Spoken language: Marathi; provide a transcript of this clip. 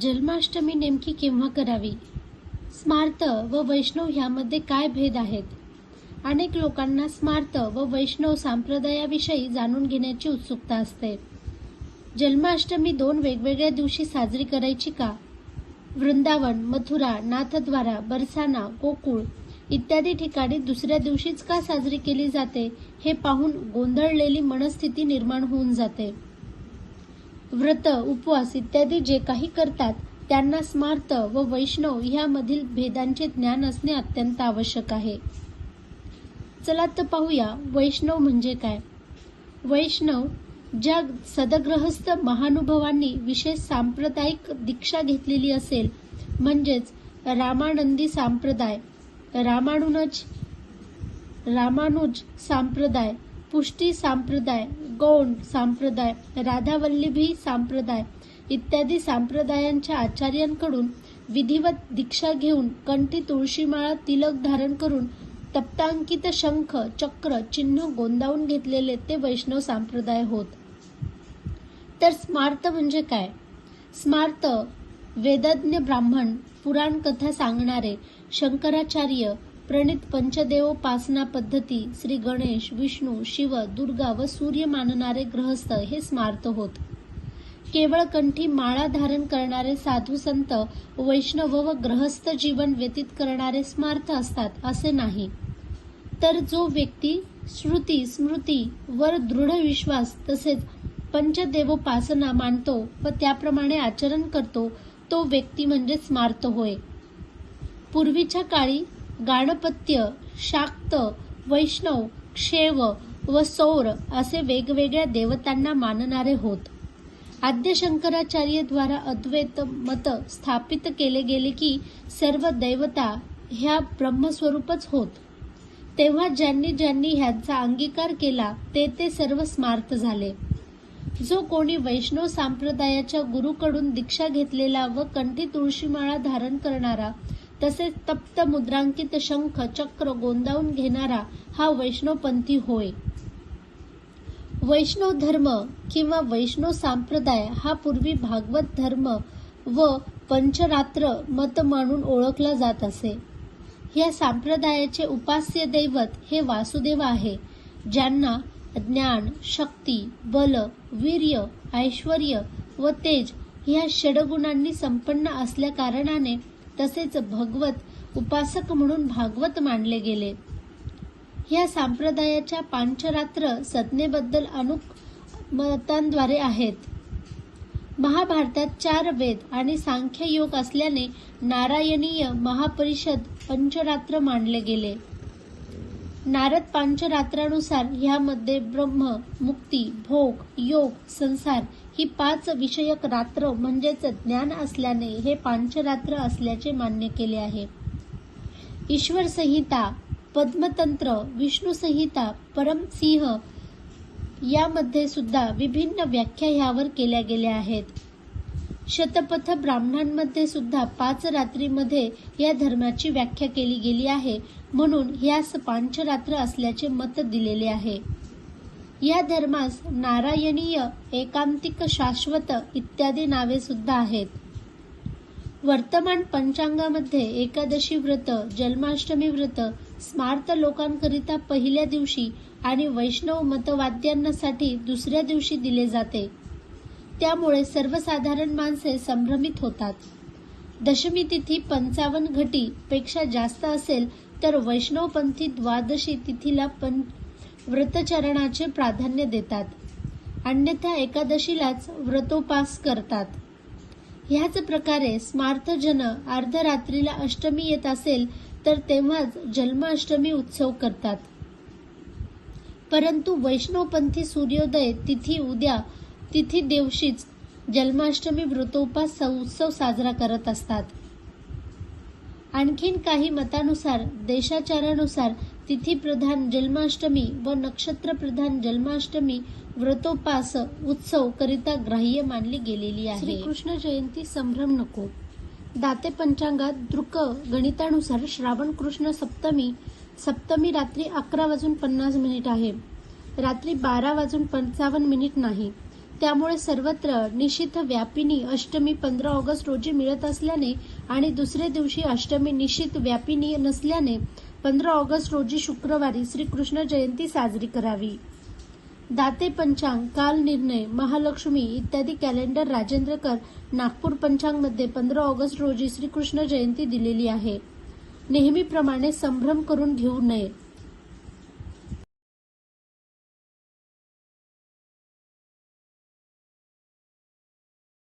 जन्माष्टमी नेमकी केव्हा करावी? स्मार्त व वैष्णव ह्यामध्ये काय भेद आहेत? अनेक लोकांना स्मार्त व वैष्णव संप्रदायाविषयी जाणून घेण्याची उत्सुकता असते. जन्माष्टमी दोन वेगवेगळ्या दिवशी साजरी करायची का? वृंदावन मथुरा नाथद्वारा बरसाना गोकुळ इत्यादी ठिकाणी दुसऱ्या दिवशीच का साजरी केली जाते हे पाहून गोंधळलेली मनस्थिती निर्माण होऊन जाते. व्रत उपवास इत्यादी जे काही करतात त्यांना स्मार्त व वैष्णव ह्यामधील भेदांचे ज्ञान असणे अत्यंत आवश्यक आहे. चला तर पाहूया वैष्णव म्हणजे काय? वैष्णव ज्या सदग्रहस्थ महानुभावांनी विशेष सांप्रदायिक दीक्षा घेतलेली असेल म्हणजेच रामानंदी सांप्रदाय रामानुज रामानुज सांप्रदाय पुष्टी सांप्रदाय गौंड सांप्रदाय राधावल्लीभी सांप्रदाय इत्यादी सांप्रदायांच्या आचार्यांकडून विधिवत दीक्षा घेऊन कंठी तुळशीमाळा तिलक धारण करून तप्तांकित शंख चक्र चिन्ह गोंदावून घेतलेले ते वैष्णव संप्रदाय होत. तर स्मार्त म्हणजे काय? स्मार्त वेदज्ञ ब्राह्मण पुराण कथा सांगणारे शंकराचार्य प्रणित पंचदेवोपासना पद्धती श्री गणेश विष्णू शिव दुर्गा व सूर्य मानणारे ग्रहस्थ हे स्मार्त होत. केवळ कंठी माळा धारण करणारे साधू संत वैष्णव व ग्रहस्थ जीवन व्यतीत करणारे स्मार्थ असतात असे नाही. तर जो व्यक्ती श्रुती स्मृती वर दृढ विश्वास तसेच पंचदेवोपासना मानतो व त्याप्रमाणे आचरण करतो तो व्यक्ती म्हणजे स्मार्त होय. पूर्वीच्या काळी गाणपत्य शाक्त वैष्णव क्षेव व सौर असे वेगवेगळ्या देवतांना मानणारे होत. आद्य शंकराचार्य द्वारा अद्वैत मत स्थापित केले गेले की सर्व दैवता ह्या ब्रह्मस्वरूपच होत. तेव्हा ज्यांनी ज्यांनी ह्यांचा अंगीकार केला ते ते सर्व स्मार्त झाले. जो कोणी वैष्णव संप्रदायाच्या गुरुकडून दीक्षा घेतलेला व कंठी तुळशीमाळा धारण करणारा तसेच तप्त मुद्रांकित शंख चक्र गोंदावून घेणारा हा वैष्णवपंथी होय. वैष्णव धर्म किंवा वैष्णव संप्रदाय हा पूर्वी भागवत धर्म व पंचरात्र मत म्हणून ओळखला जात असे. या संप्रदायाचे उपास्य दैवत हे वासुदेव आहे ज्यांना ज्ञान शक्ती बल वीर्य ऐश्वर व तेज ह्या षडगुणांनी संपन्न असल्या कारणाने तसेच भगवत उपासक म्हणून भागवत मानले गेले. ह्या संप्रदायाच्या पांचरात्र संज्ञेबद्दल अनुक मतांद्वारे आहेत. महाभारतात चार वेद आणि सांख्य योग असल्याने नारायणीय महापरिषद पंचरात्र मानले गेले. नारद पांचरात्रानुसार ह्यामध्ये ब्रह्म मुक्ती भोग योग संसार ही पाच विषयक रात्र म्हणजेच ज्ञान असल्याने हे पांचरात्र असल्याचे मान्य केले आहे. ईश्वर संहिता पद्मतंत्र विष्णू संहिता परमसिंह यामध्ये सुद्धा विभिन्न व्याख्या ह्यावर केल्या गेल्या आहेत. शतपथ ब्राह्मणांमध्ये सुद्धा पाच रात्रीमध्ये या धर्माची व्याख्या केली गेली आहे. म्हणून ह्यास पांचरात्र असल्याचे मत दिलेले आहे. या धर्मास नारायणीय एकांतिक शाश्वत इत्यादी नावे सुद्धा आहेत. वर्तमान पंचांगामध्ये एकादशी व्रत जन्माष्टमी व्रत स्मार्त लोकांकरिता पहिल्या दिवशी आणि वैष्णव मतवाद्यांसाठी दुसऱ्या दिवशी दिले जाते. त्यामुळे सर्वसाधारण माणसे संभ्रमित होतात. दशमी तिथी पंचावन्न घटी पेक्षा जास्त असेल तर वैष्णवपंथी द्वादशी तिथीला पण व्रतचरणाचे प्राधान्य देतात. अन्यथा एकादशीलाच व्रतोपास करतात. ह्याच प्रकारे स्मार्थजन अर्धरात्रीला अष्टमी येत असेल तर तेव्हाच जन्माष्टमी उत्सव करतात. परंतु वैष्णवपंथी सूर्योदय तिथी उद्या तिथी दिवशीच जन्माष्टमी व्रतोपास उत्सव साजरा करत असतात. आणखीन काही मतानुसार देशाचारानुसार तिथी प्रधान जन्माष्टमी व नक्षत्र प्रधान जन्माष्टमी व्रतोपास उत्सव करिता ग्राह्य मानली गेलेली आहे. श्रीकृष्ण जयंती संभ्रम नको. दाते पंचांगात दृक गणितानुसार श्रावण कृष्ण सप्तमी सप्तमी रात्री अकरा वाजून पन्नास मिनिट आहे. रात्री बारा वाजून पंचावन्न मिनिट नाही. त्यामुळे सर्वत्र निशिथ व्यापिनी अष्टमी पंधरा ऑगस्ट रोजी मिळत असल्याने आणि दुसऱ्या दिवशी अष्टमी निशित व्यापिनी नसल्याने पंधरा ऑगस्ट रोजी शुक्रवारी श्रीकृष्ण जयंती साजरी करावी. दाते पंचांग काल निर्णय महालक्ष्मी इत्यादी कॅलेंडर राजेंद्रकर नागपूर पंचांगमध्ये पंधरा ऑगस्ट रोजी श्रीकृष्ण जयंती दिलेली आहे. नेहमीप्रमाणे संभ्रम करून घेऊ नये.